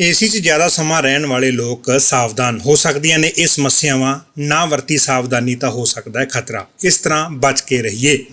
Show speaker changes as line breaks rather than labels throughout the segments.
AC 'ਚ ਜ਼ਿਆਦਾ ਸਮਾਂ ਰਹਿਣ ਵਾਲੇ ਲੋਕ ਸਾਵਧਾਨ ਹੋ ਸਕਦੀਆਂ ਨੇ। ਇਹ ਸਮੱਸਿਆਵਾਂ ਨਾ ਵਰਤੀ ਸਾਵਧਾਨੀ ਤਾਂ ਹੋ ਸਕਦਾ ਹੈ ਖਤਰਾ। ਇਸ ਤਰ੍ਹਾਂ ਬਚ ਕੇ ਰਹੀਏ।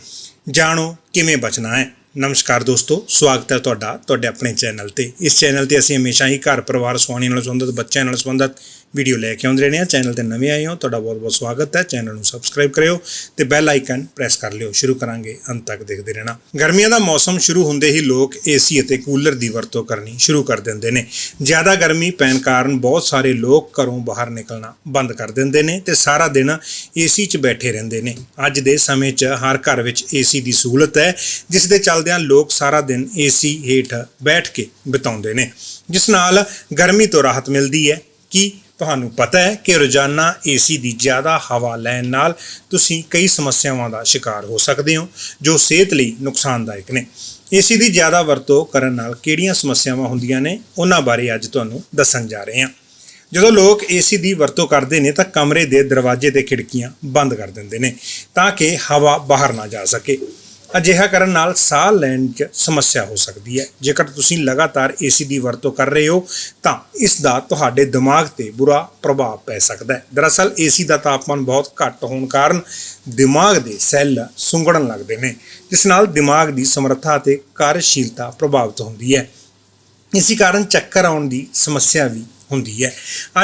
ਜਾਣੋ ਕਿਵੇਂ ਬਚਣਾ ਹੈ। ਨਮਸਕਾਰ ਦੋਸਤੋ, ਸਵਾਗਤ ਹੈ ਤੁਹਾਡਾ, ਤੁਹਾਡੇ ਆਪਣੇ ਚੈਨਲ ਤੇ। ਇਸ ਚੈਨਲ ਤੇ ਅਸੀਂ ਹਮੇਸ਼ਾ ਹੀ ਘਰ ਪਰਿਵਾਰ ਸੁਹਾਣੀ ਨਾਲ ਸੰਬੰਧਿਤ, ਬੱਚਿਆਂ ਨਾਲ ਸੰਬੰਧਿਤ ਵੀਡੀਓ ਲੈ ਕੇ ਆਉਂਦੇ ਰਹਿੰਦੇ ਹਾਂ ਚੈਨਲ ਤੇ ਨਵੇਂ ਆਏ ਹੋ, ਤੁਹਾਡਾ ਬਹੁਤ ਬਹੁਤ ਸਵਾਗਤ ਹੈ। ਚੈਨਲ ਨੂੰ ਸਬਸਕ੍ਰਾਈਬ ਕਰਿਓ ਤੇ ਬੈਲ ਆਈਕਨ ਪ੍ਰੈਸ ਕਰ ਲਿਓ। ਸ਼ੁਰੂ ਕਰਾਂਗੇ ਅੰਤ ਤੱਕ ਦੇਖਦੇ ਰਹਿਣਾ। ਗਰਮੀਆਂ ਦਾ ਮੌਸਮ ਸ਼ੁਰੂ ਹੁੰਦੇ ਹੀ ਲੋਕ ਏਸੀ ਅਤੇ ਕੂਲਰ ਦੀ ਵਰਤੋਂ ਕਰਨੀ ਸ਼ੁਰੂ ਕਰ ਦਿੰਦੇ ਨੇ। ਜ਼ਿਆਦਾ ਗਰਮੀ ਪੈਣ ਕਾਰਨ ਬਹੁਤ ਸਾਰੇ ਲੋਕ ਘਰੋਂ ਬਾਹਰ ਨਿਕਲਣਾ ਬੰਦ ਕਰ ਦਿੰਦੇ ਨੇ ਤੇ ਸਾਰਾ ਦਿਨ ਏਸੀ 'ਚ ਬੈਠੇ ਰਹਿੰਦੇ ਨੇ। ਅੱਜ ਦੇ ਸਮੇਂ 'ਚ ਹਰ ਘਰ ਵਿੱਚ ਏਸੀ ਦੀ ਸਹੂਲਤ ਹੈ, ਜਿਸ ਦੇ ਚੱਲਦਿਆਂ ਲੋਕ ਸਾਰਾ ਦਿਨ ਏਸੀ ਹੇਠ ਬੈਠ ਕੇ ਬਿਤਾਉਂਦੇ ਨੇ। ਜਿਸ ਨਾਲ ਗਰਮੀ ਤੋਂ ਰਾਹਤ ਮਿਲਦੀ ਹੈ ਕਿ ਤੁਹਾਨੂੰ ਪਤਾ ਹੈ ਕਿ ਰੋਜ਼ਾਨਾ ਏਸੀ ਦੀ ਜ਼ਿਆਦਾ ਹਵਾ ਲੈਣ ਨਾਲ ਤੁਸੀਂ ਕਈ ਸਮੱਸਿਆਵਾਂ ਦਾ ਸ਼ਿਕਾਰ ਹੋ ਸਕਦੇ ਹੋ, ਜੋ ਸਿਹਤ ਲਈ ਨੁਕਸਾਨਦਾਇਕ ਨੇ। ਏਸੀ ਦੀ ਜ਼ਿਆਦਾ ਵਰਤੋਂ ਕਰਨ ਨਾਲ ਕਿਹੜੀਆਂ ਸਮੱਸਿਆਵਾਂ ਹੁੰਦੀਆਂ ਨੇ, ਉਹਨਾਂ ਬਾਰੇ ਅੱਜ ਤੁਹਾਨੂੰ ਦੱਸਣ ਜਾ ਰਹੇ ਹਾਂ। ਜਦੋਂ ਲੋਕ ਏਸੀ ਦੀ ਵਰਤੋਂ ਕਰਦੇ ਨੇ, ਤਾਂ ਕਮਰੇ ਦੇ ਦਰਵਾਜ਼ੇ ਤੇ ਖਿੜਕੀਆਂ ਬੰਦ ਕਰ ਦਿੰਦੇ ਨੇ, ਤਾਂ ਕਿ ਹਵਾ ਬਾਹਰ ਨਾ ਜਾ ਸਕੇ। ਅਜਿਹਾ ਕਰਨ ਨਾਲ ਸਾਹ ਲੈਣ 'ਚ ਸਮੱਸਿਆ ਹੋ ਸਕਦੀ ਹੈ। ਜੇਕਰ ਤੁਸੀਂ ਲਗਾਤਾਰ ਏਸੀ ਦੀ ਵਰਤੋਂ ਕਰ ਰਹੇ ਹੋ, ਤਾਂ ਇਸ ਦਾ ਤੁਹਾਡੇ ਦਿਮਾਗ ਤੇ ਬੁਰਾ ਪ੍ਰਭਾਵ ਪੈ ਸਕਦਾ ਹੈ। ਦਰਅਸਲ ਏਸੀ ਦਾ ਤਾਪਮਾਨ ਬਹੁਤ ਘੱਟ ਹੋਣ ਕਾਰਨ ਦਿਮਾਗ ਦੇ ਸੈੱਲ ਸੁੰਗੜਨ ਲੱਗਦੇ ਨੇ, ਜਿਸ ਨਾਲ ਦਿਮਾਗ ਦੀ ਸਮਰੱਥਾ ਅਤੇ ਕਾਰਜਸ਼ੀਲਤਾ ਪ੍ਰਭਾਵਿਤ ਹੁੰਦੀ ਹੈ। ਇਸੇ ਕਾਰਨ ਚੱਕਰ ਆਉਣ ਦੀ ਸਮੱਸਿਆ ਵੀ ਹੁੰਦੀ ਹੈ।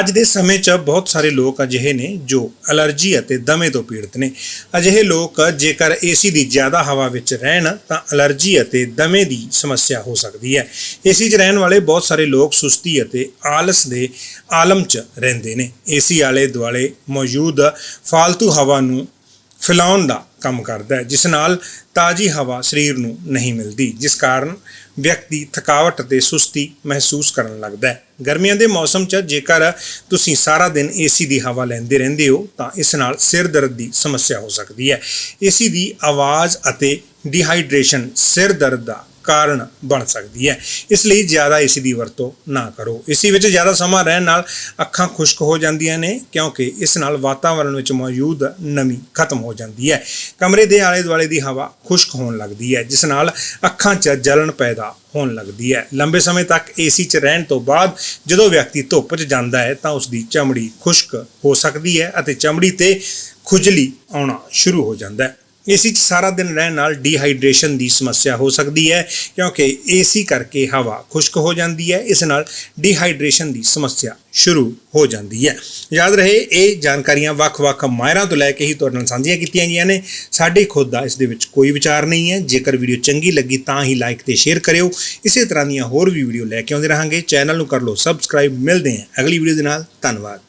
ਅੱਜ ਦੇ ਸਮੇਂ 'ਚ ਬਹੁਤ ਸਾਰੇ ਲੋਕ ਅਜਿਹੇ ਨੇ ਜੋ ਅਲਰਜੀ ਅਤੇ ਦਮੇ ਤੋਂ ਪੀੜਤ ਨੇ। ਅਜਿਹੇ ਲੋਕ ਜੇਕਰ ਏਸੀ ਦੀ ਜ਼ਿਆਦਾ ਹਵਾ ਵਿੱਚ ਰਹਿਣ ਤਾਂ ਅਲਰਜੀ ਅਤੇ ਦਮੇ ਦੀ ਸਮੱਸਿਆ ਹੋ ਸਕਦੀ ਹੈ। ਏਸੀ 'ਚ ਰਹਿਣ ਵਾਲੇ ਬਹੁਤ ਸਾਰੇ ਲੋਕ ਸੁਸਤੀ ਅਤੇ ਆਲਸ ਦੇ ਆਲਮ 'ਚ ਰਹਿੰਦੇ ਨੇ। ਏਸੀ ਆਲੇ ਦੁਆਲੇ ਮੌਜੂਦ ਫਾਲਤੂ ਹਵਾ ਨੂੰ ਫੈਲਾਉਣ ਦਾ ਕੰਮ ਕਰਦਾ ਹੈ, ਜਿਸ ਨਾਲ ਤਾਜ਼ੀ ਹਵਾ ਸਰੀਰ ਨੂੰ ਨਹੀਂ ਮਿਲਦੀ, ਜਿਸ ਕਾਰਨ ਵਿਅਕਤੀ ਥਕਾਵਟ ਅਤੇ ਸੁਸਤੀ ਮਹਿਸੂਸ ਕਰਨ ਲੱਗਦਾ ਹੈ। ਗਰਮੀਆਂ ਦੇ ਮੌਸਮ 'ਚ ਜੇਕਰ ਤੁਸੀਂ ਸਾਰਾ ਦਿਨ ਏਸੀ ਦੀ ਹਵਾ ਲੈਂਦੇ ਰਹਿੰਦੇ ਹੋ, ਤਾਂ ਇਸ ਨਾਲ ਸਿਰ ਦਰਦ ਦੀ ਸਮੱਸਿਆ ਹੋ ਸਕਦੀ ਹੈ। ਏਸੀ ਦੀ ਆਵਾਜ਼ ਅਤੇ ਡੀਹਾਈਡਰੇਸ਼ਨ ਸਿਰ ਦਰਦ ਦਾ ਕਾਰਨ ਬਣ ਸਕਦੀ ਹੈ। ਇਸ ਲਈ ਜ਼ਿਆਦਾ ਏਸੀ ਦੀ ਵਰਤੋਂ ਨਾ ਕਰੋ। ਏਸੀ ਵਿੱਚ ਜ਼ਿਆਦਾ ਸਮਾਂ ਰਹਿਣ ਨਾਲ ਅੱਖਾਂ ਖੁਸ਼ਕ ਹੋ ਜਾਂਦੀਆਂ ਨੇ, ਕਿਉਂਕਿ ਇਸ ਨਾਲ ਵਾਤਾਵਰਣ ਵਿੱਚ ਮੌਜੂਦ ਨਮੀ ਖਤਮ ਹੋ ਜਾਂਦੀ ਹੈ। ਕਮਰੇ ਦੇ ਆਲੇ ਦੁਆਲੇ ਦੀ ਹਵਾ ਖੁਸ਼ਕ ਹੋਣ ਲੱਗਦੀ ਹੈ, ਜਿਸ ਨਾਲ ਅੱਖਾਂ 'ਚ ਜਲਣ ਪੈਦਾ ਹੋਣ ਲੱਗਦੀ ਹੈ। ਲੰਬੇ ਸਮੇਂ ਤੱਕ ਏਸੀ 'ਚ ਰਹਿਣ ਤੋਂ ਬਾਅਦ ਜਦੋਂ ਵਿਅਕਤੀ ਧੁੱਪ 'ਚ ਜਾਂਦਾ ਹੈ, ਤਾਂ ਉਸ ਦੀ ਚਮੜੀ ਖੁਸ਼ਕ ਹੋ ਸਕਦੀ ਹੈ ਅਤੇ ਚਮੜੀ ਤੇ ਖੁਜਲੀ ਆਉਣਾ ਸ਼ੁਰੂ ਹੋ ਜਾਂਦਾ ਹੈ। ਏਸੀ 'ਚ ਸਾਰਾ ਦਿਨ ਰਹਿਣ ਨਾਲ ਡੀਹਾਈਡਰੇਸ਼ਨ ਦੀ ਸਮੱਸਿਆ ਹੋ ਸਕਦੀ ਹੈ, ਕਿਉਂਕਿ ਏਸੀ ਕਰਕੇ ਹਵਾ ਖੁਸ਼ਕ ਹੋ ਜਾਂਦੀ ਹੈ, ਇਸ ਨਾਲ ਡੀਹਾਈਡਰੇਸ਼ਨ ਦੀ ਸਮੱਸਿਆ ਸ਼ੁਰੂ ਹੋ ਜਾਂਦੀ ਹੈ। ਯਾਦ ਰਹੇ, ਇਹ ਜਾਣਕਾਰੀਆਂ ਵੱਖ-ਵੱਖ ਮਾਇਰਾਂ ਤੋਂ ਲੈ ਕੇ ਹੀ ਤੁਹਾਡੇ ਨਾਲ ਸਾਂਝੀਆਂ ਕੀਤੀਆਂ ਗਈਆਂ ਨੇ। ਸਾਡੇ ਖੁਦ ਦਾ ਇਸ ਦੇ ਵਿੱਚ ਕੋਈ ਵਿਚਾਰ ਨਹੀਂ ਹੈ। ਜੇਕਰ ਵੀਡੀਓ ਚੰਗੀ ਲੱਗੀ ਤਾਂ ਹੀ ਲਾਈਕ ਤੇ ਸ਼ੇਅਰ ਕਰਿਓ। ਇਸੇ ਤਰ੍ਹਾਂ ਦੀਆਂ ਹੋਰ ਵੀ ਵੀਡੀਓ ਲੈ ਕੇ ਆਉਂਦੇ ਰਹਾਂਗੇ। ਚੈਨਲ ਨੂੰ ਕਰ ਲਓ ਸਬਸਕ੍ਰਾਈਬ ਮਿਲਦੇ ਹਾਂ ਅਗਲੀ ਵੀਡੀਓ ਦੇ ਨਾਲ। ਧੰਨਵਾਦ।